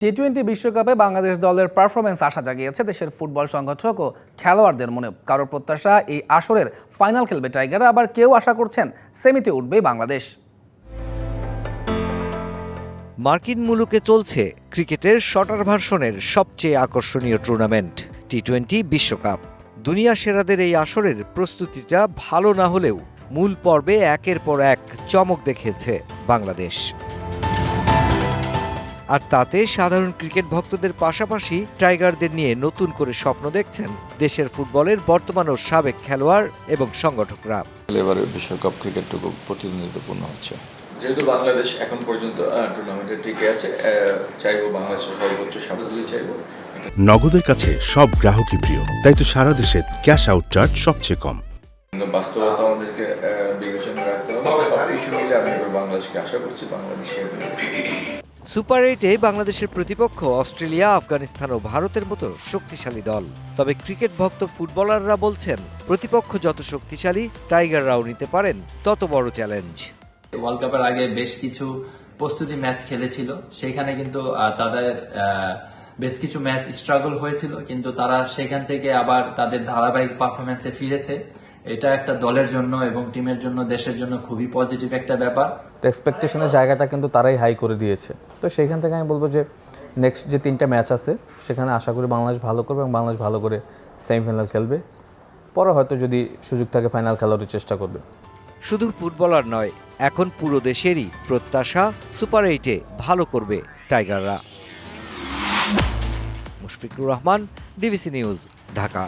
T twenty বিশ্বকাপে বাংলাদেশ দলের performance আশা জাগিয়েছে দেশের ফুটবল সংগঠক ও খেলোয়াড়দের মনে কারোর প্রত্যাশা এই আসরের ফাইনাল খেলবে টাইগার আবার কেউ আশা করছেন সেমিতে উঠবে বাংলাদেশ। মার্কিন মুলুকে চলছে ক্রিকেটের শটার ভার্সনের সবচেয়ে আকর্ষণীয় টুর্নামেন্ট টি টোয়েন্টি বিশ্বকাপ। দুনিয়া সেরাদের এই আসরের প্রস্তুতিটা ভালো না হলেও মূল পর্বে একের পর এক চমক দেখেছে বাংলাদেশ। আর তাতে সাধারণ ক্রিকেট ভক্তদের পাশাপাশি টাইগারদের নিয়ে নতুন করে স্বপ্ন দেখছেন দেশের ফুটবলের বর্তমান ও সাবেক খেলোয়াড় এবং সংগঠকরা। এবারের বিশ্বকাপ ক্রিকেটটুকু প্রতিদ্বন্দ্বিতাপূর্ণ হচ্ছে। যেহেতু বাংলাদেশ এখন পর্যন্ত টুর্নামেন্টে টিকে আছে চাইব বাংলাদেশের সর্বোচ্চ সাফল্য চাইব। নগদের কাছে সব গ্রাহকই প্রিয় তাই তো সারা দেশে ক্যাশ আউট চার্জ সবচেয়ে কম। বাস্তবতা আমাদেরকে বিবেচনা রাখতে হবে সব কিছু মিলে আমি বাংলাদেশকে আশা করছি বাংলাদেশের সুপার এইটে বাংলাদেশের প্রতিপক্ষ অস্ট্রেলিয়া, আফগানিস্তান ও ভারতের মতো শক্তিশালী দল। তবে ক্রিকেট ভক্ত ফুটবলাররা বলছেন, প্রতিপক্ষ যত শক্তিশালী, টাইগাররাও নিতে পারেন তত বড় চ্যালেঞ্জ। ওয়ার্ল্ড কাপের আগে বেশ কিছু প্রস্তুতি ম্যাচ খেলেছিল। সেখানে কিন্তু তাদের বেশ কিছু ম্যাচ স্ট্রাগল হয়েছিল। কিন্তু তারা সেখান থেকে আবার তাদের ধারাবাহিক পারফরমেন্সে ফিরেছে। এটা একটা দলের জন্য এবং টিমের জন্য দেশের জন্য খুবই পজিটিভ একটা ব্যাপার। তো এক্সপেকটেশনের জায়গাটা কিন্তু তারাই হাই করে দিয়েছে। তো সেইখান থেকে আমি বলব যে নেক্সট যে তিনটা ম্যাচ আছে সেখানে আশা করি বাংলাদেশ ভালো করবে এবং বাংলাদেশ ভালো করে সেমিফাইনাল খেলবে। পরে হয়তো যদি সুযোগ থাকে ফাইনাল খেলারও চেষ্টা করবে। শুধু ফুটবলার নয় এখন পুরো দেশেরই প্রত্যাশা সুপার এইটে ভালো করবে টাইগাররা মুশফিকুর রহমান ডিবিসি নিউজ ঢাকা।